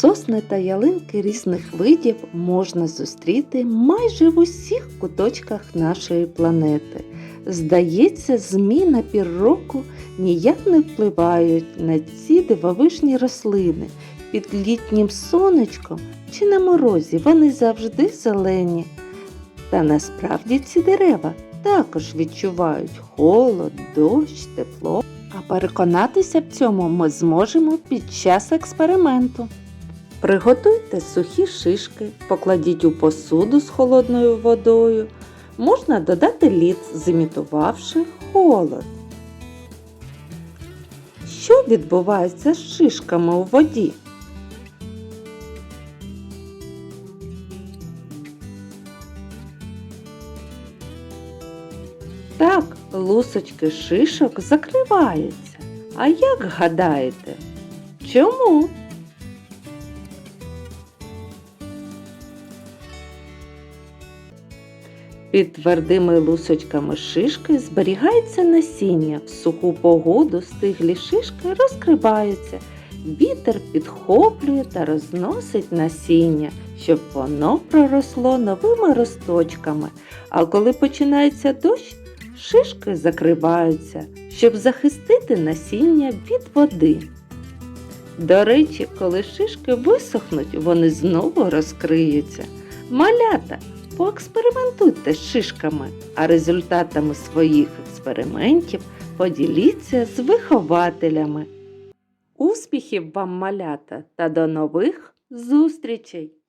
Сосни та ялинки різних видів можна зустріти майже в усіх куточках нашої планети. Здається, змі на пір року ніяк не впливають на ці дивовижні рослини. Під літнім сонечком чи на морозі вони завжди зелені. Та насправді ці дерева також відчувають холод, дощ, тепло. А переконатися в цьому ми зможемо під час експерименту. Приготуйте сухі шишки, покладіть у посуду з холодною водою. Можна додати лід, зімітувавши холод. Що відбувається з шишками у воді? Так, лусочки шишок закриваються. А як гадаєте? Чому? Під твердими лусочками шишки зберігається насіння. В суху погоду стиглі шишки розкриваються. Вітер підхоплює та розносить насіння, щоб воно проросло новими росточками. А коли починається дощ, шишки закриваються, щоб захистити насіння від води. До речі, коли шишки висохнуть, вони знову розкриються. Малята, поекспериментуйте з шишками, а результатами своїх експериментів поділіться з вихователями. Успіхів вам, малята, та до нових зустрічей!